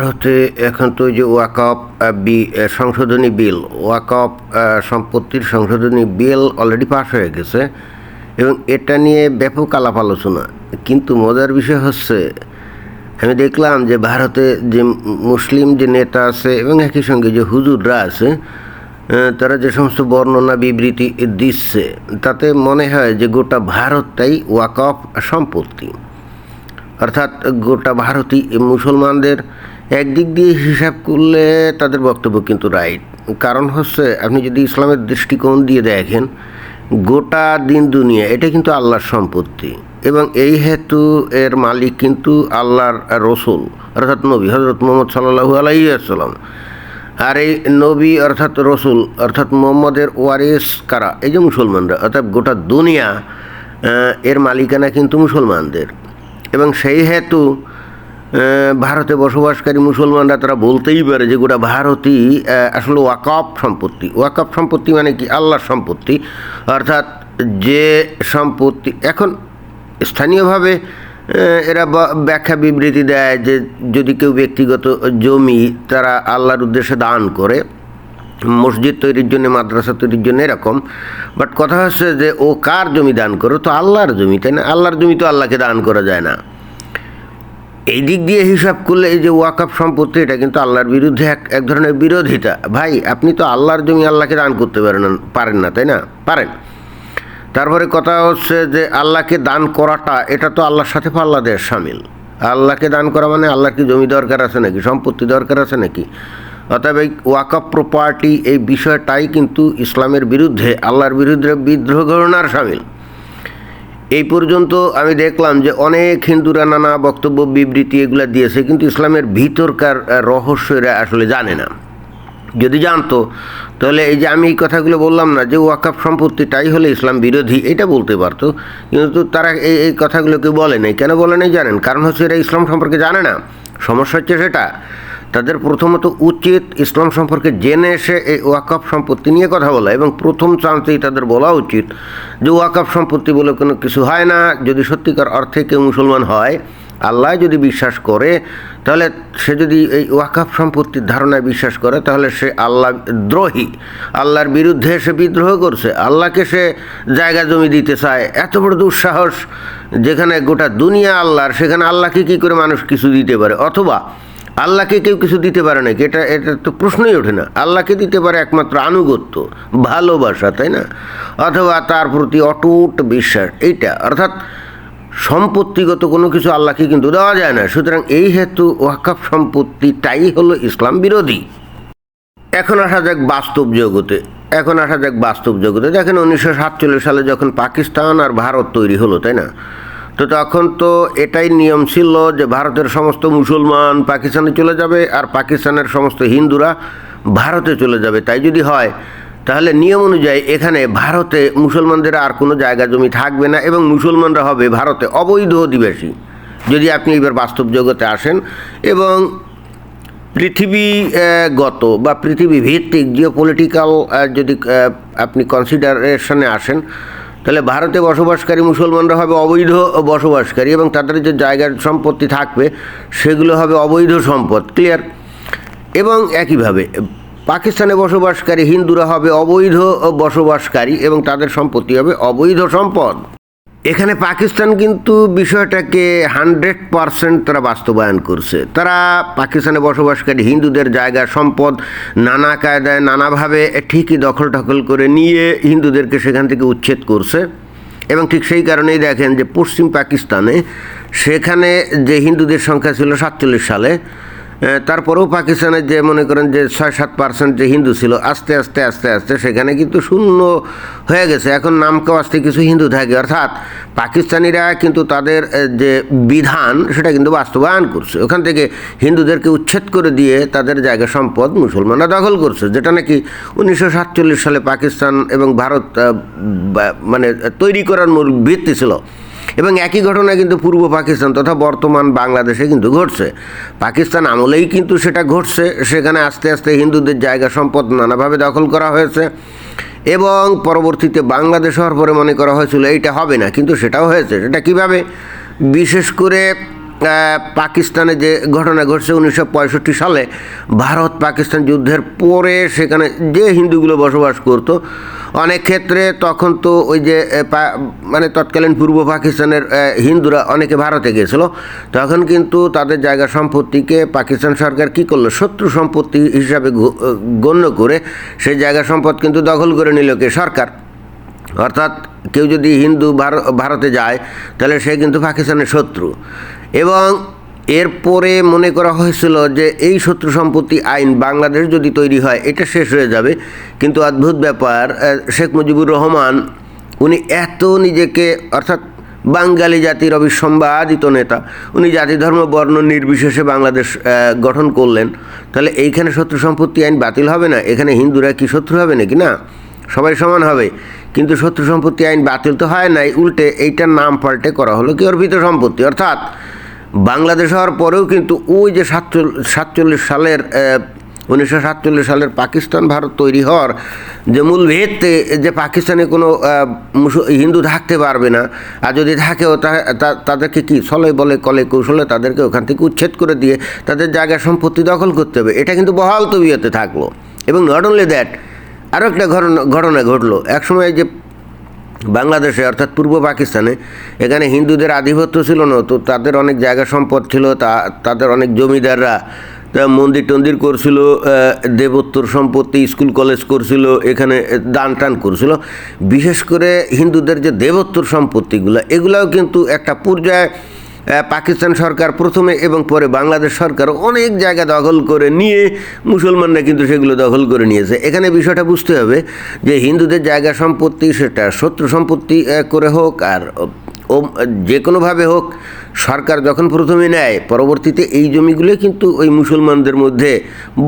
ভারতে এখন তো যে ওয়াকফ বি সংশোধনী বিল ওয়াকফ সম্পত্তির সংশোধনী বিল অলরেডি পাস হয়ে গেছে এবং এটা নিয়ে ব্যাপক আলাপ আলোচনা। কিন্তু মজার বিষয় হচ্ছে, আমি দেখলাম যে ভারতে যে মুসলিম যে নেতা আছে এবং একই সঙ্গে যে হুজুররা আছে তারা যে সমস্ত বর্ণনা, বিবৃতি দিচ্ছে, তাতে মনে হয় যে গোটা ভারতটাই ওয়াকফ সম্পত্তি। অর্থাৎ গোটা ভারতই মুসলমানদের একদিক দিয়ে হিসাব করলে তাদের বক্তব্য কিন্তু রাইট কারণ হচ্ছে, আপনি যদি ইসলামের দৃষ্টিকোণ দিয়ে দেখেন, গোটা দিন দুনিয়া, এটা কিন্তু আল্লাহর সম্পত্তি। এবং এই হেতু এর মালিক কিন্তু আল্লাহর রসুল, অর্থাৎ নবী হজরত মোহাম্মদ সাল্লাহু আলাইসাল্লাম আর এই নবী, অর্থাৎ রসুল, অর্থাৎ মোহাম্মদের ওয়ারিস কারা? এই যে মুসলমানরা, অর্থাৎ গোটা দুনিয়া এর মালিকানা কিন্তু মুসলমানদের। এবং সেই হেতু ভারতে বসবাসকারী মুসলমানরা তারা বলতেই পারে যে গোটা ভারতই আসলে ওয়াকফ সম্পত্তি। ওয়াকফ সম্পত্তি মানে কি? আল্লাহর সম্পত্তি। অর্থাৎ যে সম্পত্তি এখন স্থানীয়ভাবে এরা ব্যাখ্যা বিবৃতি দেয় যে যদি কেউ ব্যক্তিগত জমি তারা আল্লাহর উদ্দেশ্যে দান করে, মসজিদ তৈরির জন্য, মাদ্রাসা তৈরির জন্য এরকম। বাট কথা হচ্ছে যে ও কার জমি দান করো? তো আল্লাহর জমি, তাই না? আল্লাহর জমি তো আল্লাহকে দান করা যায় না। এই দিক দিয়ে হিসাব করলে এই যে ওয়াকফ সম্পত্তি, এটা কিন্তু আল্লাহর বিরুদ্ধে এক এক ধরনের বিরোধিতা। ভাই, আপনি তো আল্লাহর জমি আল্লাহকে দান করতে পারেন পারেন না, তাই না? পারেন। তারপরে কথা হচ্ছে যে আল্লাহকে দান করাটা, এটা তো আল্লাহর সাথে পাল্লা সামিল। আল্লাহকে দান করা মানে আল্লাহর কি জমি দরকার আছে নাকি? সম্পত্তি দরকার আছে নাকি? অতএব এই ওয়াকফ প্রপার্টি এই বিষয়টাই কিন্তু ইসলামের বিরুদ্ধে, আল্লাহর বিরুদ্ধে বিদ্রোহ ঘটনার সামিল। এই পর্যন্ত আমি দেখলাম যে অনেক হিন্দুরা নানা বক্তব্য বিবৃতি এগুলো দিয়েছে কিন্তু ইসলামের ভিতরকার আহ, রহস্য এরা আসলে জানে না। যদি জানতো তাহলে এই যে আমি এই কথাগুলো বললাম না যে ওয়াকাফ সম্পত্তিটাই হলে ইসলাম বিরোধী এটা বলতে পারতো। কিন্তু তারা এই এই কথাগুলোকে বলে নাই। কেন বলে নাই জানেন? কারণ হচ্ছে এরা ইসলাম সম্পর্কে জানে না। সমস্যা হচ্ছে সেটা তাদের প্রথমত উচিত ইসলাম সম্পর্কে জেনে এসে এই ওয়াকাফ সম্পত্তি নিয়ে কথা বলা এবং প্রথম চান্সেই তাদের বলা উচিত যে ওয়াকাফ সম্পত্তি বলে কোনো কিছু হয় না। যদি সত্যিকার অর্থে কেউ মুসলমান হয়, আল্লাহ যদি বিশ্বাস করে, তাহলে সে যদি এই ওয়াকাফ সম্পত্তির ধারণায় বিশ্বাস করে, তাহলে সে আল্লাহ দ্রোহী। আল্লাহর বিরুদ্ধে সে বিদ্রোহ করছে। আল্লাহকে সে জায়গা জমি দিতে চায়। এত বড় দুঃসাহস যেখানে গোটা দুনিয়া আল্লাহর, সেখানে আল্লাহকে কী করে মানুষ কিছু দিতে পারে? অথবা আল্লাহকে কেউ কিছু দিতে পারে নাকি? এটা এটা তো প্রশ্নই ওঠে না। আল্লাহকে দিতে পারে একমাত্র আনুগত্য, ভালোবাসা, তাই না? অথবা তার প্রতি অটুট বিশ্বাস, এইটা। অর্থাৎ সম্পত্তিগত কোনো কিছু আল্লাহকে কিন্তু দেওয়া যায় না। সুতরাং এই হেতু ওয়াকাফ সম্পত্তিটাই হলো ইসলাম বিরোধী। এখন আসা যাক বাস্তব জগতে। এখন আসা যাক বাস্তব জগতে। দেখেন উনিশশো সাতচল্লিশ সালে যখন পাকিস্তান আর ভারত তৈরি হলো, তাই না? তো তখন তো এটাই নিয়ম ছিল যে ভারতের সমস্ত মুসলমান পাকিস্তানে চলে যাবে আর পাকিস্তানের সমস্ত হিন্দুরা ভারতে চলে যাবে। তাই যদি হয়, তাহলে নিয়ম অনুযায়ী এখানে ভারতে মুসলমানদের আর কোনো জায়গা জমি থাকবে না এবং মুসলমানরা হবে ভারতে অবৈধ অধিবাসী। যদি আপনি এবার বাস্তব জগতে আসেন এবং পৃথিবীগত বা পৃথিবী ভিত্তিক জিও পলিটিক্যাল যদি আপনি কনসিডারেশনে আসেন তাহলে ভারতে বসবাসকারী মুসলমানরা হবে অবৈধ বসবাসকারী এবং তাদের যে জায়গার সম্পত্তি থাকবে, সেগুলো হবে অবৈধ সম্পদ ক্লিয়ার এবং একইভাবে, পাকিস্তানে বসবাসকারী হিন্দুরা হবে অবৈধ বসবাসকারী এবং তাদের সম্পত্তি হবে অবৈধ সম্পদ। এখানে পাকিস্তান কিন্তু বিষয়টাকে হান্ড্রেড পারসেন্ট তারা বাস্তবায়ন করছে। তারা পাকিস্তানে বসবাসকারী হিন্দুদের জায়গা সম্পদ নানা কায়দায় নানাভাবে ঠিকই দখল টখল করে নিয়ে হিন্দুদেরকে সেখান থেকে উচ্ছেদ করছে। এবং ঠিক সেই কারণেই দেখেন যে পশ্চিম পাকিস্তানে সেখানে যে হিন্দুদের সংখ্যা ছিল সাতচল্লিশ সালে তারপরেও পাকিস্তানের যে মনে করেন যে ছয়, সাত পার্সেন্ট যে হিন্দু ছিল, আস্তে আস্তে আস্তে আস্তে সেখানে কিন্তু শূন্য হয়ে গেছে। এখন নামকেও আস্তে কিছু হিন্দু থাকে। অর্থাৎ পাকিস্তানিরা কিন্তু তাদের যে বিধান সেটা কিন্তু বাস্তবায়ন করছে। ওখান থেকে হিন্দুদেরকে উচ্ছেদ করে দিয়ে তাদের জায়গা সম্পদ মুসলমানরা দখল করছে। যেটা নাকি উনিশশো সাতচল্লিশ সালে পাকিস্তান এবং ভারত মানে তৈরি করার মূল ভিত্তি ছিল। এবং একই ঘটনা কিন্তু পূর্ব পাকিস্তান তথা বর্তমান বাংলাদেশে কিন্তু ঘটছে। পাকিস্তান আমলেই কিন্তু সেটা ঘটছে, সেখানে আস্তে আস্তে হিন্দুদের জায়গা সম্পদ নানাভাবে দখল করা হয়েছে এবং পরবর্তীতে বাংলাদেশ হওয়ার পরে মনে করা হয়েছিল এইটা হবে না, কিন্তু সেটাও হয়েছে। সেটা কীভাবে? বিশেষ করে পাকিস্তানে যে ঘটনা ঘটছে উনিশশো পঁয়ষট্টি সালে ভারত পাকিস্তান যুদ্ধের পরে সেখানে যে হিন্দুগুলো বসবাস করতো অনেক ক্ষেত্রে তখন তো ওই যে মানে তৎকালীন পূর্ব পাকিস্তানের হিন্দুরা অনেকে ভারতে গেছিল তখন কিন্তু তাদের জায়গা সম্পত্তিকে পাকিস্তান সরকার কি করল? শত্রু সম্পত্তি হিসাবে গণ্য করে সেই জায়গা সম্পদ কিন্তু দখল করে নিল কে? সরকার। অর্থাৎ কেউ যদি হিন্দু ভারতে যায়, তাহলে সে কিন্তু পাকিস্তানের শত্রু। এবং এরপরে মনে করা হয়েছিল যে এই শত্রু সম্পত্তি আইন বাংলাদেশ যদি তৈরি হয়, এটা শেষ হয়ে যাবে। কিন্তু অদ্ভুত ব্যাপার শেখ মুজিবুর রহমান, উনি এত নিজেকে, অর্থাৎ বাঙালি জাতির অবিসম্বাদিত নেতা, উনি জাতি, ধর্ম, বর্ণ নির্বিশেষে বাংলাদেশ গঠন করলেন। তাহলে এইখানে শত্রু সম্পত্তি আইন বাতিল হবে না? এখানে হিন্দুরা কি শত্রু হবে নাকি? না, সবাই সমান হবে। কিন্তু শত্রু সম্পত্তি আইন বাতিল তো হয় নাই, উল্টে এইটার নাম পাল্টে করা হলো কি অর্পিত সম্পত্তি? অর্থাৎ বাংলাদেশ হওয়ার পরেও কিন্তু ওই যে সাতচল্লিশ সাতচল্লিশ সালের উনিশশো সাতচল্লিশ সালের পাকিস্তান, ভারত তৈরি হওয়ার যে মূল ভিত্তি যে পাকিস্তানে কোনো হিন্দু থাকতে পারবে না, আর যদি থাকেও তাদেরকে কি ছলে বলে, কলে কৌশলে তাদেরকে ওখান থেকে উচ্ছেদ করে দিয়ে তাদের জায়গা সম্পত্তি দখল করতে হবে? এটা কিন্তু বহাল তবিয়তে থাকল। এবং নট অনলি দ্যাট আরও একটা ঘটনা ঘটনা ঘটলো। একসময় যে বাংলাদেশে অর্থাৎ পূর্ব পাকিস্তানে, এখানে হিন্দুদের আধিপত্য ছিল না, তো তাদের অনেক জায়গা সম্পদ ছিল, তা, তাদের অনেক জমিদাররা মন্দির টন্দির করছিল দেবত্বর দেবোত্তর সম্পত্তি, স্কুল কলেজ করছিল, এখানে দান টান করছিল। বিশেষ করে হিন্দুদের যে দেবত্বর সম্পত্তিগুলো, এগুলাও কিন্তু একটা পর্যায়ে পাকিস্তান সরকার প্রথমে এবং পরে বাংলাদেশ সরকার অনেক জায়গা দখল করে নিয়ে মুসলমানরা কিন্তু সেগুলো দখল করে নিয়েছে। এখানে বিষয়টা বুঝতে হবে যে হিন্দুদের জায়গা সম্পত্তি সেটা শত্রু সম্পত্তি করে হোক আর ও, যে কোনোভাবে হোক সরকার যখন প্রথমে নেয়, পরবর্তীতে এই জমিগুলো কিন্তু ওই মুসলমানদের মধ্যে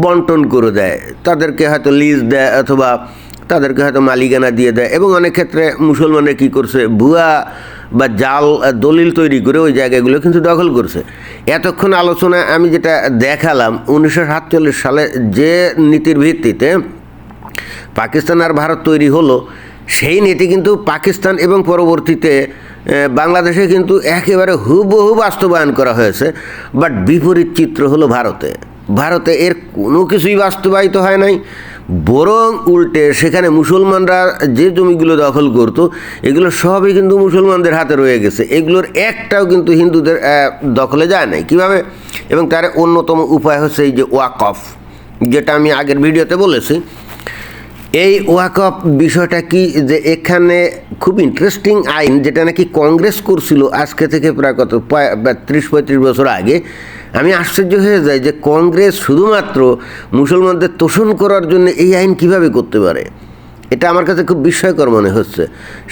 বন্টন করে দেয়। তাদেরকে হয়তো লিজ দেয় অথবা তাদেরকে হয়তো মালিকানা দিয়ে দেয় এবং অনেক ক্ষেত্রে মুসলমানরা কী করছে, ভুয়া বা জাল দলিল তৈরি করে ওই জায়গাগুলো কিন্তু দখল করছে। এতক্ষণ আলোচনায় আমি যেটা দেখালাম, উনিশশো সাতচল্লিশ সালে যে নীতির ভিত্তিতে পাকিস্তান আর ভারত তৈরি হলো, সেই নীতি কিন্তু পাকিস্তান এবং পরবর্তীতে বাংলাদেশে কিন্তু একেবারে হুবহু বাস্তবায়ন করা হয়েছে বাট বিপরীত চিত্র হলো ভারতে। ভারতে এর কোনো কিছুই বাস্তবায়িত হয় নাই। বরং উল্টে সেখানে মুসলমানরা যে জমিগুলো দখল করতো, এগুলো সবই কিন্তু মুসলমানদের হাতে রয়ে গেছে। এগুলোর একটাও কিন্তু হিন্দুদের দখলে যায় নাই। কীভাবে? এবং তার অন্যতম উপায় হচ্ছে এই যে ওয়াকফ, যেটা আমি আগের ভিডিওতে বলেছি। এই ওয়াকফ বিষয়টা কি যে এখানে খুব ইন্টারেস্টিং আইন, যেটা নাকি কংগ্রেস করছিল আজকে থেকে প্রায় কত ত্রিশ পঁয়ত্রিশ বছর আগে আমি আশ্চর্য হয়ে যাই যে কংগ্রেস শুধুমাত্র মুসলমানদের তোষণ করার জন্য এই আইন কীভাবে করতে পারে? এটা আমার কাছে খুব বিস্ময়কর মনে হচ্ছে।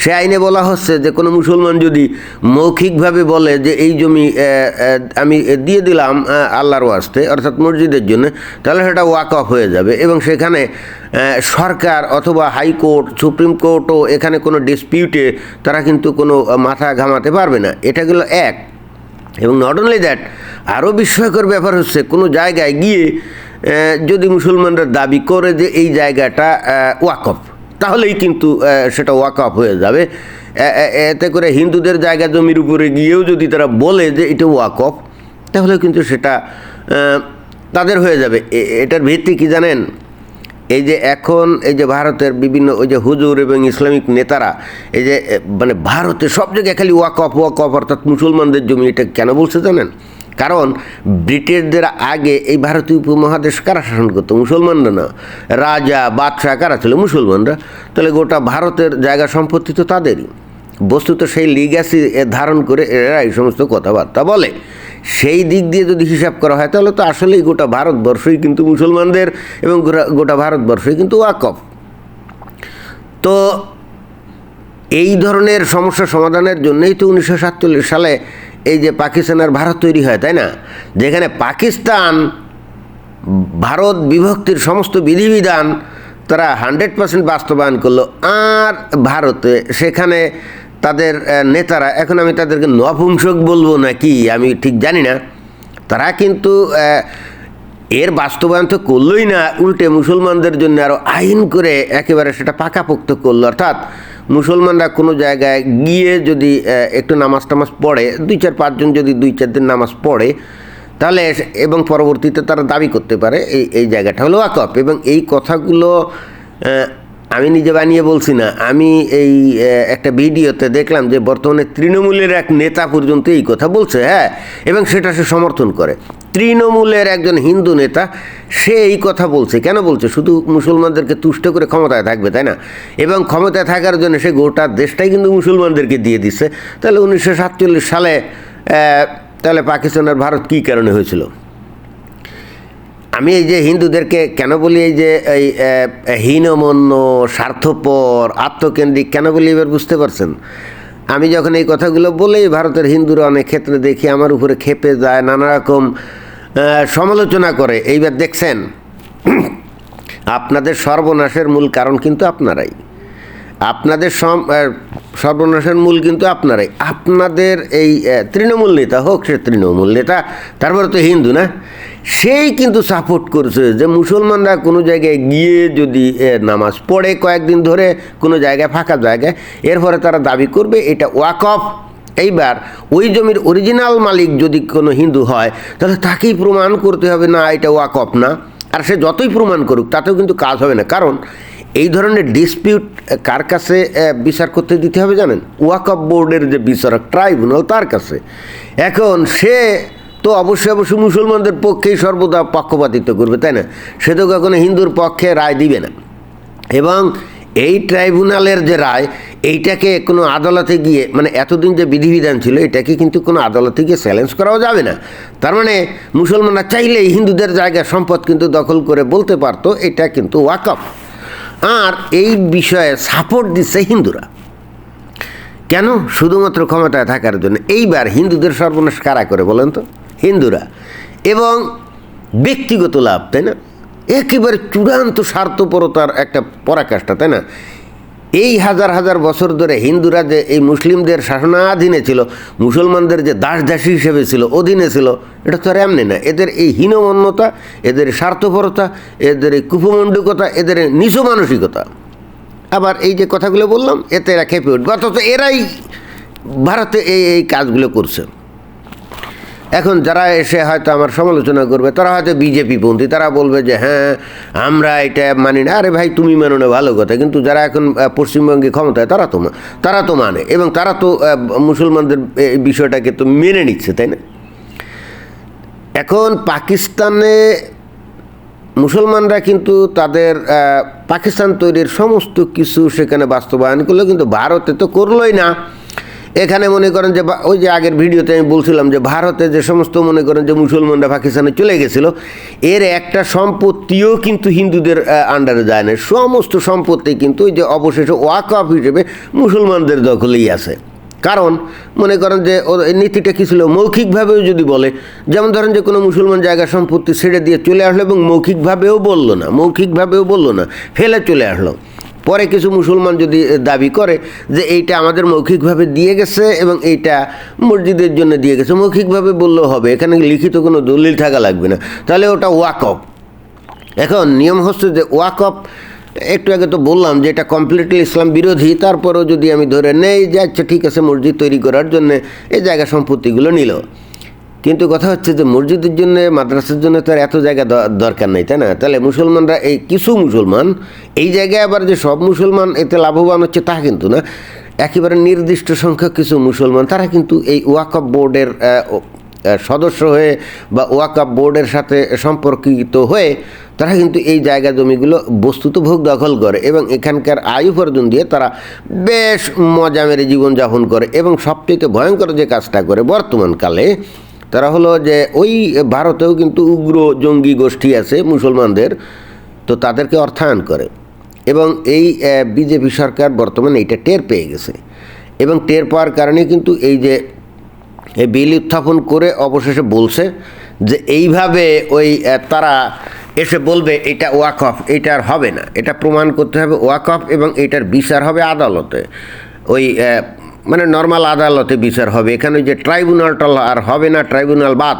সে আইনে বলা হচ্ছে যে কোনো মুসলমান যদি মৌখিকভাবে বলে যে এই জমি আমি দিয়ে দিলাম আল্লাহর ওয়াস্তে, অর্থাৎ মসজিদের জন্য, তাহলে সেটা ওয়াক অফ হয়ে যাবে এবং সেখানে সরকার অথবা হাইকোর্ট, সুপ্রিম কোর্টও এখানে কোনো ডিসপিউটে তারা কিন্তু কোনো মাথা ঘামাতে পারবে না। এটা গেলো এক। এবং নট অনলি দ্যাট আরও বিস্ময়কর ব্যাপার হচ্ছে, কোনো জায়গায় গিয়ে যদি মুসলমানরা দাবি করে যে এই জায়গাটা ওয়াকফ, তাহলেই কিন্তু সেটা ওয়াকফ হয়ে যাবে। এতে করে হিন্দুদের জায়গা জমির উপরে গিয়েও যদি তারা বলে যে এটা ওয়াকফ তাহলে কিন্তু সেটা তাদের হয়ে যাবে। এটার ভিত্তি কি জানেন? এই যে এখন, এই যে ভারতের বিভিন্ন, ওই যে হুজুর এবং ইসলামিক নেতারা, এই যে মানে ভারতে সব জায়গায় খালি ওয়াকফ ওয়াকফ, অর্থাৎ মুসলমানদের জমি, এটা কেন বলছে জানেন? কারণ ব্রিটিশদের আগে এই ভারতীয় উপমহাদেশ কারা শাসন করতো? মুসলমানরা না। রাজা, বাদশাহ কারা ছিল? মুসলমানরা। তাহলে গোটা ভারতের জায়গা সম্পত্তি তো তাদেরই। বস্তুত সেই লিগ্যাসি ধারণ করে এরা এই সমস্ত কথাবার্তা বলে। সেই দিক দিয়ে যদি হিসাব করা হয়, তাহলে তো আসলেই গোটা ভারতবর্ষই কিন্তু মুসলমানদের এবং গোটা- ভারতবর্ষই কিন্তু ওয়াকফ। তো এই ধরনের সমস্যা সমাধানের জন্যই তো উনিশশো সাতচল্লিশ সালে এই যে পাকিস্তান আর ভারত তৈরি হয়, তাই না? যেখানে পাকিস্তান, ভারত বিভক্তির সমস্ত বিধিবিধান তারা হান্ড্রেড পার্সেন্ট বাস্তবায়ন করল। আর ভারতে সেখানে তাদের নেতারা, এখন আমি তাদেরকে নপুংসক বলব নাকি আমি ঠিক জানি না। তারা কিন্তু এর বাস্তবায়ন তো করলোই না, উল্টে মুসলমানদের জন্য আরও আইন করে একেবারে সেটা পাকাপোক্ত করল। অর্থাৎ মুসলমানরা কোনো জায়গায় গিয়ে যদি একটু নামাজ টামাজ পড়ে, দুই চার পাঁচজন যদি দুই চার দিন নামাজ পড়ে, তাহলে এবং পরবর্তীতে তারা দাবি করতে পারে এই এই জায়গাটা হলো ওয়াকফ। এবং এই কথাগুলো আমি নিজে বানিয়ে বলছি না, আমি এই একটা ভিডিওতে দেখলাম যে বর্তমানে তৃণমূলের এক নেতা পর্যন্ত এই কথা বলছে হ্যাঁ এবং সেটা সে সমর্থন করে। তৃণমূলের একজন হিন্দু নেতা, সে এই কথা বলছে, কেন বলছে? শুধু মুসলমানদেরকে তুষ্ট করে ক্ষমতায় থাকবে, তাই না? এবং ক্ষমতায় থাকার জন্য সে গোটা দেশটাই কিন্তু মুসলমানদেরকে দিয়ে দিচ্ছে। তাহলে উনিশশো সাতচল্লিশ সালে তাহলে পাকিস্তান আর ভারত কী কারণে হয়েছিল? আমি এই যে হিন্দুদেরকে কেন বলি এই যে এই হীনমন্য, স্বার্থপর, আত্মকেন্দ্রিক, কেন বলি এবার বুঝতে পারছেন? আমি যখন এই কথাগুলো বলেই ভারতের হিন্দুরা অনেক ক্ষেত্রে দেখি আমার উপরে খেপে যায়, নানা রকম সমালোচনা করে। এইবার দেখছেন, আপনাদের সর্বনাশের মূল কারণ কিন্তু আপনারাই। আপনাদের সর্বনাশের মূল কিন্তু আপনারাই। আপনাদের এই তৃণমূল নেতা হোক সে তৃণমূল নেতা, তারপরে তো হিন্দু না? সেই কিন্তু সাপোর্ট করছে যে মুসলমানরা কোনো জায়গায় গিয়ে যদি নামাজ পড়ে কয়েকদিন ধরে, কোনো জায়গায় ফাঁকা জায়গায়, এরপরে তারা দাবি করবে এটা ওয়াকফ এইবার ওই জমির অরিজিনাল মালিক যদি কোনো হিন্দু হয়, তাহলে তাকেই প্রমাণ করতে হবে, না, এটা ওয়াকফ না। আর সে যতই প্রমাণ করুক, তাতেও কিন্তু কাজ হবে না। কারণ এই ধরনের ডিসপিউট কার কাছে বিচার করতে দিতে হবে জানেন? ওয়াকফ বোর্ডের যে বিচারক ট্রাইব্যুনাল তার কাছে। এখন সে তো অবশ্যই অবশ্যই মুসলমানদের পক্ষেই সর্বদা পক্ষপাতিত্ব করবে, তাই না? সে তো কখনো হিন্দুর পক্ষে রায় দিবে না। এবং এই ট্রাইব্যুনালের যে রায়, এইটাকে কোনো আদালতে গিয়ে মানে এতদিন যে বিধিবিধান ছিল, এটাকে কিন্তু কোনো আদালতে গিয়ে চ্যালেঞ্জ করাও যাবে না। তার মানে মুসলমানরা চাইলেই হিন্দুদের জায়গা সম্পদ কিন্তু দখল করে বলতে পারতো, এটা কিন্তু ওয়াকফ আর এই বিষয়ে সাপোর্ট দিচ্ছে হিন্দুরা। কেন? শুধুমাত্র ক্ষমতায় থাকার জন্য। এইবার হিন্দুদের সর্বনাশ কারা করে বলেন তো? হিন্দুরা। এবং ব্যক্তিগত লাভ, তাই না? একেবারে চূড়ান্ত স্বার্থপরতার একটা পরাকাষ্ঠা, তাই না? এই হাজার হাজার বছর ধরে হিন্দুরা যে এই মুসলিমদের শাসনাধীনে ছিল, মুসলমানদের যে দাস দাসী হিসেবে ছিল, অধীনে ছিল, এটা তো এমনি না। এদের এই হীনমন্যতা, এদের স্বার্থপরতা, এদের এই কুপমণ্ডুকতা, এদের নিজ মানসিকতা। আবার এই যে কথাগুলো বললাম, এতে এরা খেপে উঠবে। অথচ এরাই ভারতে এই এই কাজগুলো করছে। এখন যারা এসে হয়তো আমার সমালোচনা করবে, তারা হয়তো বিজেপি পন্থী, তারা বলবে যে হ্যাঁ আমরা এটা মানি না। আরে ভাই, তুমি মানো না ভালো কথা। কিন্তু যারা এখন পশ্চিমবঙ্গে ক্ষমতায়, তারা তো তারা তো মানে। এবং তারা তো মুসলমানদের বিষয়টাকে তো মেনে নিচ্ছে, তাই না? এখন পাকিস্তানে মুসলমানরা কিন্তু তাদের পাকিস্তান তৈরির সমস্ত কিছু সেখানে বাস্তবায়ন করল, কিন্তু ভারতে তো করলোই না। এখানে মনে করেন যে ওই যে আগের ভিডিওতে আমি বলছিলাম যে ভারতে যে সমস্ত মনে করেন যে মুসলমানরা পাকিস্তানে চলে গেছিল, এর একটা সম্পত্তিও কিন্তু হিন্দুদের আন্ডারে যায় না সমস্ত সম্পত্তি কিন্তু ওই যে অবশেষে ওয়াকফ হিসেবে মুসলমানদের দখলেই আছে। কারণ মনে করেন যে নীতিটা কী ছিল? মৌখিকভাবেও যদি বলে, যেমন ধরেন যে কোনো মুসলমান জায়গা সম্পত্তি ছেড়ে দিয়ে চলে আসলো এবং মৌখিকভাবেও বলল না, মৌখিকভাবেও বলল না, ফেলে চলে আসলো। পরে কিছু মুসলমান যদি দাবি করে যে এইটা আমাদের মৌখিকভাবে দিয়ে গেছে এবং এইটা মসজিদের জন্য দিয়ে গেছে, মৌখিকভাবে বললেও হবে, এখানে লিখিত কোনো দলিল থাকা লাগবে না। তাহলে ওটা ওয়াকফ। এখন নিয়ম হচ্ছে যে ওয়াকফ, একটু আগে তো বললাম যে এটা কমপ্লিটলি ইসলাম বিরোধী, তারপরেও যদি আমি ধরে নেই যে আচ্ছা ঠিক আছে মসজিদ তৈরি করার জন্য এই জায়গা সম্পত্তিগুলো নিল। কিন্তু কথা হচ্ছে যে মসজিদের জন্য, মাদ্রাসার জন্য তো আর এত জায়গা দরকার নেই, তাই না? তাহলে মুসলমানরা এই কিছু মুসলমান, এই জায়গায় আবার যে সব মুসলমান এতে লাভবান হচ্ছে তা কিন্তু না। একেবারে নির্দিষ্ট সংখ্যক কিছু মুসলমান, তারা কিন্তু এই ওয়াকফ বোর্ডের সদস্য হয়ে বা ওয়াকফ বোর্ডের সাথে সম্পর্কিত হয়ে তারা কিন্তু এই জায়গা জমিগুলো বস্তুত ভোগ দখল করে এবং এখানকার আয় উপার্জন দিয়ে তারা বেশ মজা মেরে জীবনযাপন করে এবং সবচেয়ে ভয়ঙ্কর যে কাজটা করে বর্তমানকালে তারা হলো যে ওই ভারতেও কিন্তু উগ্র জঙ্গি গোষ্ঠী আছে মুসলমানদের, তো তাদেরকে অর্থায়ন করে। এবং এই বিজেপি সরকার বর্তমানে এইটা টের পেয়ে গেছে। এবং টের পাওয়ার কারণে কিন্তু এই যে বিল উত্থাপন করে অবশেষে বলছে যে এইভাবে ওই তারা এসে বলবে এটা ওয়াকফ, এটা আর হবে না। এটা প্রমাণ করতে হবে ওয়াকফ এবং এটার বিচার হবে আদালতে। ওই মানে নর্মাল আদালতে বিচার হবে। এখানে যে ট্রাইব্যুনালটা আর হবে না ট্রাইব্যুনাল বাদ,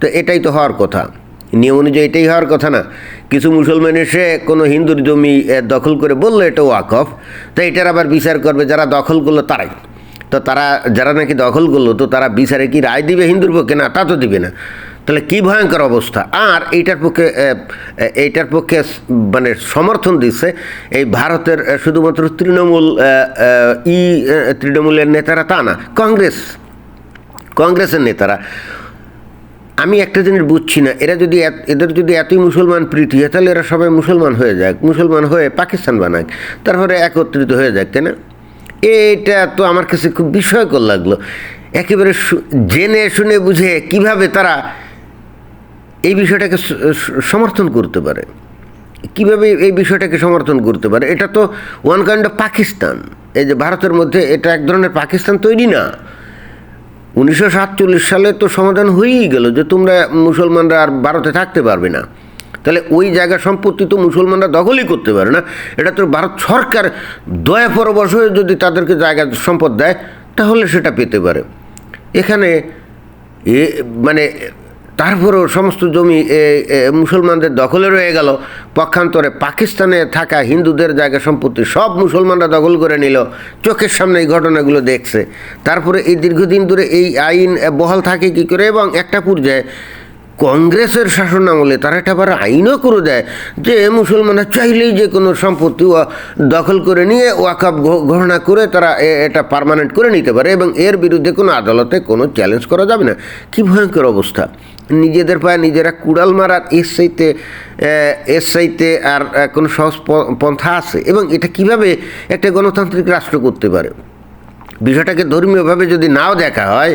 তো এটাই তো হওয়ার কথা। নিয়ম অনুযায়ী এটাই হওয়ার কথা না। কিছু মুসলমান এসে কোনো হিন্দুর জমি দখল করে বলল এটা ওয়াকফ, তো এটার আবার বিচার করবে যারা দখল করল তারাই। তো তারা, যারা নাকি দখল করল, তো তারা বিচারে কি রায় দিবে হিন্দুর পক্ষে? না, তা তো দিবে না। তাহলে কি ভয়ঙ্কর অবস্থা? আর এইটার পক্ষে এইটার পক্ষে মানে সমর্থন দিচ্ছে এই ভারতের শুধুমাত্র তৃণমূল ই তৃণমূলের নেতারা তা না, কংগ্রেস, কংগ্রেসের নেতারা। আমি একটা জিনিস বুঝছি না, এরা যদি এদের যদি এতই মুসলমান প্রীতি হয়, তাহলে এরা সবাই মুসলমান হয়ে যাক, মুসলমান হয়ে পাকিস্তান বানাক, তারপরে একত্রিত হয়ে যাক, তাই না? এটা তো আমার কাছে খুব বিস্ময়কর লাগল। একেবারে জেনে শুনে বুঝে কীভাবে তারা এই বিষয়টাকে সমর্থন করতে পারে। কীভাবে এই বিষয়টাকে সমর্থন করতে পারে? এটা তো ওয়ান কাইন্ড অফ পাকিস্তান। এই যে ভারতের মধ্যে এটা এক ধরনের পাকিস্তান তৈরি না। উনিশশো সাতচল্লিশ সালে তো সমাধান হয়েই গেল যে তোমরা মুসলমানরা আর ভারতে থাকতে পারবে না। তাহলে ওই জায়গা সম্পত্তি তো মুসলমানরা দখলই করতে পারে না। এটা তো ভারত সরকার দয়া পরবশ হয়ে যদি তাদেরকে জায়গা, সম্পদ দেয়, তাহলে সেটা পেতে পারে। এখানে এ মানে তারপরেও সমস্ত জমি মুসলমানদের দখলে রয়ে গেল। পক্ষান্তরে পাকিস্তানে থাকা হিন্দুদের জায়গা সম্পত্তি সব মুসলমানরা দখল করে নিল। চোখের সামনে এই ঘটনাগুলো দেখছে। তারপরে এই দীর্ঘদিন ধরে এই আইন বহাল থাকে কি করে? এবং একটা পর্যায়ে কংগ্রেসের শাসন আমলে তারা এটা আবার আইনও করে দেয় যে মুসলমানরা চাইলেই যে কোনো সম্পত্তি দখল করে নিয়ে ওয়াকাপ ঘোষণা করে তারা এটা পার্মানেন্ট করে নিতে পারে এবং এর বিরুদ্ধে কোনো আদালতে কোনো চ্যালেঞ্জ করা যাবে না। কি ভয়ঙ্কর অবস্থা। নিজেদের পায়ে নিজেরা কুড়াল মারার এর সাইতে এর সাইতে আর কোনো সহজ পন্থা আছে? এবং এটা কীভাবে একটা গণতান্ত্রিক রাষ্ট্র করতে পারে? বিষয়টাকে ধর্মীয়ভাবে যদি নাও দেখা হয়,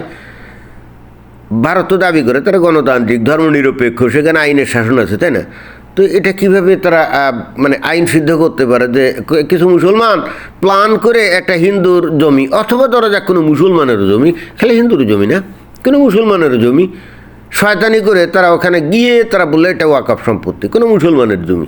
ভারত তো দাবি করে তারা গণতান্ত্রিক, ধর্মনিরপেক্ষ, সেখানে আইনের শাসন আছে, তাই না? তো এটা কীভাবে তারা মানে আইন সিদ্ধ করতে পারে যে কিছু মুসলমান প্ল্যান করে একটা হিন্দুর জমি, অথবা ধরা যাক কোনো মুসলমানেরও জমি, খালি হিন্দুর জমি না, কোনো মুসলমানেরও জমি শয়তানি করে তারা ওখানে গিয়ে তারা বললে, এটা ওয়াকফ সম্পত্তি, কোনো মুসলমানের জমি।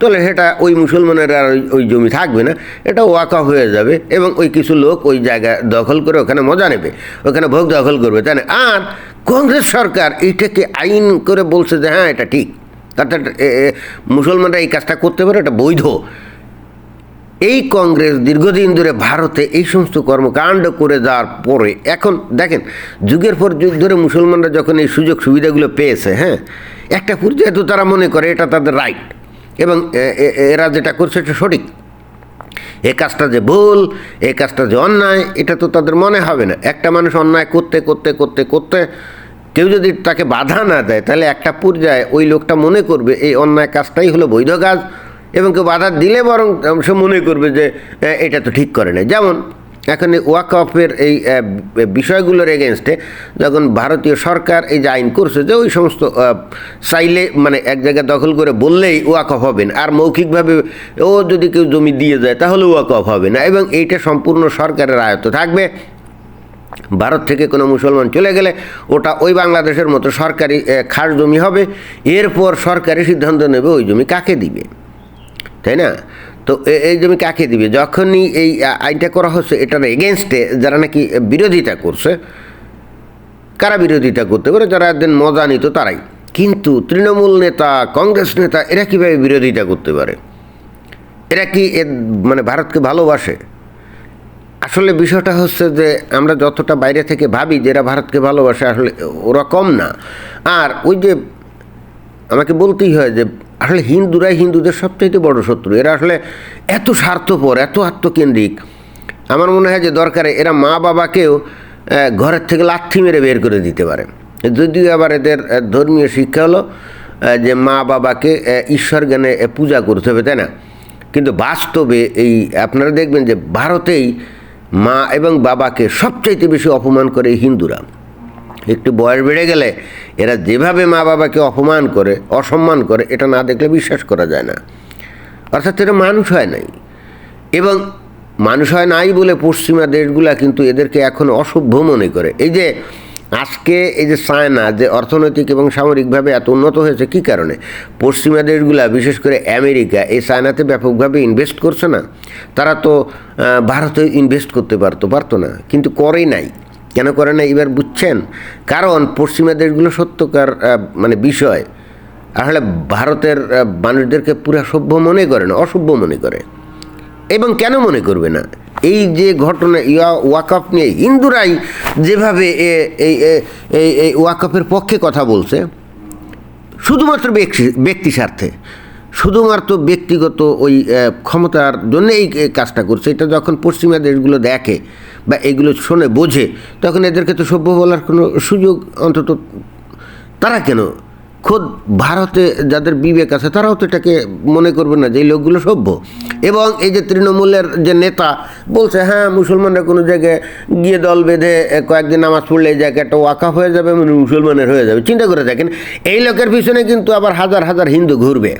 তাহলে সেটা ওই মুসলমানের আর ওই- জমি থাকবে না, এটা ওয়াকা হয়ে যাবে এবং ওই কিছু লোক ওই জায়গা দখল করে ওখানে মজা নেবে, ওখানে ভোগ দখল করবে, তাই না? আর কংগ্রেস সরকার এইটাকে আইন করে বলছে যে হ্যাঁ এটা ঠিক। অর্থাৎ মুসলমানরা এই কাজটা করতে পারে, এটা বৈধ। এই কংগ্রেস দীর্ঘদিন ধরে ভারতে এই সমস্ত কর্মকাণ্ড করে যাওয়ার পরে, এখন দেখেন, যুগের পর যুগ ধরে মুসলমানরা যখন এই সুযোগ সুবিধাগুলো পেয়েছে হ্যাঁ একটা পর্যায়ে তো তারা মনে করে এটা তাদের রাইট এবং এরা যেটা করছে এটা সঠিক। এ কাজটা যে ভুল, এ কাজটা যে অন্যায়, এটা তো তাদের মনে হবে না। একটা মানুষ অন্যায় করতে করতে করতে করতে কেউ যদি তাকে বাধা না দেয়, তাহলে একটা পর্যায়ে ওই লোকটা মনে করবে, এই অন্যায় কাজটাই হলো বৈধ কাজ। এবং কেউ বাধা দিলে বরং সে মনে করবে যে এটা তো ঠিক করে না যেমন, এখন এই ওয়াকফের এই বিষয়গুলোর এগেনস্টে যখন ভারতীয় সরকার এই যে আইন করছে যে ওই সমস্ত চাইলে মানে এক জায়গায় দখল করে বললেই ওয়াকফ হবে না। আর মৌখিকভাবে ও যদি কেউ জমি দিয়ে যায় তাহলে ওয়াকফ হবে না। এবং এইটা সম্পূর্ণ সরকারের আয়ত্ত থাকবে। ভারত থেকে কোনো মুসলমান চলে গেলে ওটা ওই বাংলাদেশের মতো সরকারি খাস জমি হবে। এরপর সরকারি সিদ্ধান্ত নেবে ওই জমি কাকে দিবে? তাই না? তো এই জমি কাকে দিবে? যখনই এই আইনটা করা হচ্ছে এটার এগেনস্টে যারা নাকি বিরোধিতা করছে, কারা বিরোধিতা করতে পারে? যারা একদিন মজা নিত তারাই। কিন্তু তৃণমূল নেতা, কংগ্রেস নেতা, এরা কীভাবে বিরোধিতা করতে পারে? এরা কি মানে ভারতকে ভালোবাসে? আসলে বিষয়টা হচ্ছে যে, আমরা যতটা বাইরে থেকে ভাবি যে এরা ভারতকে ভালোবাসে, আসলে ওরা কম না। আর ওই যে, আমাকে বলতেই হয় যে আসলে হিন্দুরাই হিন্দুদের সবচাইতে বড় শত্রু। এরা আসলে এত স্বার্থপর, এত আত্মকেন্দ্রিক। আমার মনে হয় যে দরকারে এরা মা বাবাকেও ঘরের থেকে লাথি মেরে বের করে দিতে পারে। যদিও আবার এদের ধর্মীয় শিক্ষা হলো যে মা বাবাকে ঈশ্বর জ্ঞানে পূজা করতে হবে, তাই না? কিন্তু বাস্তবে এই, আপনারা দেখবেন যে ভারতেই মা এবং বাবাকে সবচাইতে বেশি অপমান করে হিন্দুরা। একটু বয়স বেড়ে গেলে এরা যেভাবে মা বাবাকে অপমান করে, অসম্মান করে, এটা না দেখলে বিশ্বাস করা যায় না। অর্থাৎ এরা মানুষ হয় নাই। এবং মানুষ হয় নাই বলে পশ্চিমা দেশগুলা কিন্তু এদেরকে এখন অসভ্য মনে করে। এই যে আজকে এই যে চায়না যে অর্থনৈতিক এবং সামরিকভাবে এত উন্নত হয়েছে, কী কারণে? পশ্চিমা দেশগুলা, বিশেষ করে আমেরিকা, এই চায়নাতে ব্যাপকভাবে ইনভেস্ট করছে না? তারা তো ভারতে ইনভেস্ট করতে পারতো পারতো না। কিন্তু করে নাই। কেন করে না এবার বুঝছেন? কারণ পশ্চিমা দেশগুলো সত্যকার মানে বিষয়। আসলে ভারতের মানুষদেরকে পুরা সভ্য মনে করে না, অসভ্য মনে করে। এবং কেন মনে করবে না? এই যে ঘটনা, ইয়া ওয়াকফ নিয়ে হিন্দুরাই যেভাবে এই এই ওয়াকফের পক্ষে কথা বলছে, শুধুমাত্র ব্যক্তি ব্যক্তি স্বার্থে। শুধুমাত্র ব্যক্তিগত ওই ক্ষমতার জন্য এই কাজটা করছে। এটা যখন পশ্চিমা দেশগুলো দেখে বা এগুলো শোনে বোঝে, তখন এদেরকে তো সভ্য বলার কোনো সুযোগ অন্তত তারা কেন? খোদ ভারতে যাদের বিবেক আছে, তারাও তো এটাকে মনে করবে না যে এই লোকগুলো সভ্য। এবং এই যে তৃণমূলের যে নেতা বলছে হ্যাঁ মুসলমানরা কোনো জায়গায় গিয়ে দল বেঁধে কয়েকদিন নামাজ পড়লে এই জায়গাটা ওয়াকাফ হয়ে যাবে মানে মুসলমানের হয়ে যাবে। চিন্তা করে দেখেন, এই লোকের পিছনে কিন্তু আবার হাজার হাজার হিন্দু ঘুরবে।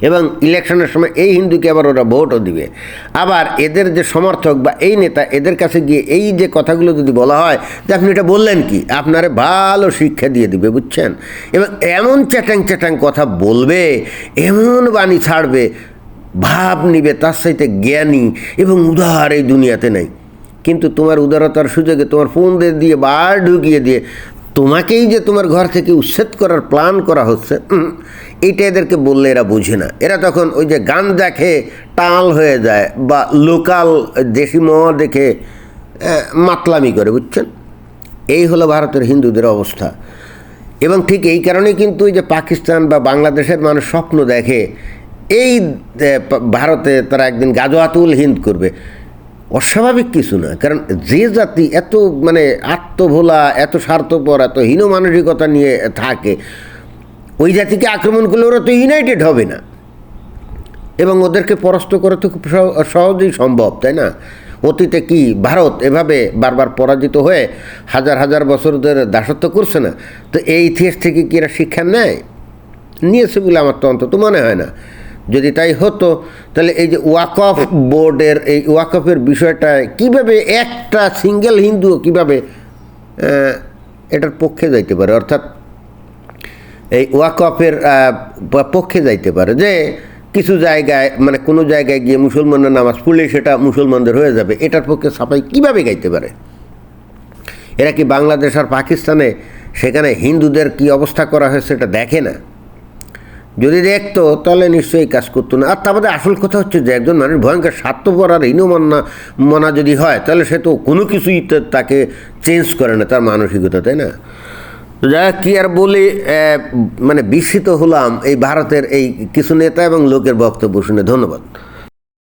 এবং ইলেকশনের সময় এই হিন্দুকে আবার ওরা ভোটও দিবে। আবার এদের যে সমর্থক বা এই নেতা, এদের কাছে গিয়ে এই যে কথাগুলো যদি বলা হয়, যে আপনি এটা বললেন কি? আপনারে ভালো শিক্ষা দিয়ে দিবে, বুঝছেন? এবং এমন চ্যাটাং চ্যাটাং কথা বলবে, এমন বাণী ছাড়বে, ভাব নিবে, তার সাথে জ্ঞানী এবং উদার এই দুনিয়াতে নেই। কিন্তু তোমার উদারতার সুযোগে তোমার ফোন দিয়ে বার ঢুকিয়ে দিয়ে তোমাকেই যে তোমার ঘর থেকে উচ্ছেদ করার প্ল্যান করা হচ্ছে এটা এদেরকে বললে এরা বুঝে না। এরা তখন ওই যে গান দেখে টাল হয়ে যায় বা লোকাল দেশি মহ দেখে মাতলামি করে, বুঝছেন? এই হলো ভারতের হিন্দুদের অবস্থা। এবং ঠিক এই কারণেই কিন্তু ওই যে পাকিস্তান বা বাংলাদেশের মানুষ স্বপ্ন দেখে, এই ভারতে তারা একদিন গাজোয়াতুল হিন্দ করবে। অস্বাভাবিক কিছু না। কারণ যে জাতি এত মানে আত্মভোলা, এত স্বার্থপর, এত হীন মানসিকতা নিয়ে থাকে, ওই জাতিকে আক্রমণ করলে ওরা তো ইউনাইটেড হবে না। এবং ওদেরকে পরাস্ত করা তো খুব সহ- সহজেই সম্ভব, তাই না? অতীতে কি ভারত এভাবে বারবার পরাজিত হয়ে হাজার হাজার বছর দাসত্ব করছে না? তো এই ইতিহাস থেকে কি এরা শিক্ষা নেয়? নিয়েছে বলে আমার তো অন্তত মনে হয় না। যদি তাই হতো, তাহলে এই যে ওয়াকফ বোর্ডের এই ওয়াকফের বিষয়টা কীভাবে একটা সিঙ্গেল হিন্দু কীভাবে এটার পক্ষে যাইতে পারে? অর্থাৎ এই ওয়াকফের পক্ষে যাইতে পারে যে কিছু জায়গায় মানে কোনো জায়গায় গিয়ে মুসলমানরা নামাজ পড়লে সেটা মুসলমানদের হয়ে যাবে, এটার পক্ষে সাফাই কীভাবে গাইতে পারে? এরা কি বাংলাদেশ আর পাকিস্তানে সেখানে হিন্দুদের কি অবস্থা করা হয়েছে সেটা দেখে না? যদি দেখতো, তাহলে নিশ্চয়ই কাজ করতো না। আর তারপরে আসল কথা হচ্ছে যে, একজন মানুষ ভয়ঙ্কর স্বার্থপর আর হীনমনা মনা যদি হয়, তাহলে সে তো কোনো কিছুই তাকে চেঞ্জ করে না, তার মানসিকতা, তাই না? তো যাই কি আর বলি মানে বিস্মিত হলাম এই ভারতের এই কিছু নেতা এবং লোকের বক্তব্য শুনে। ধন্যবাদ।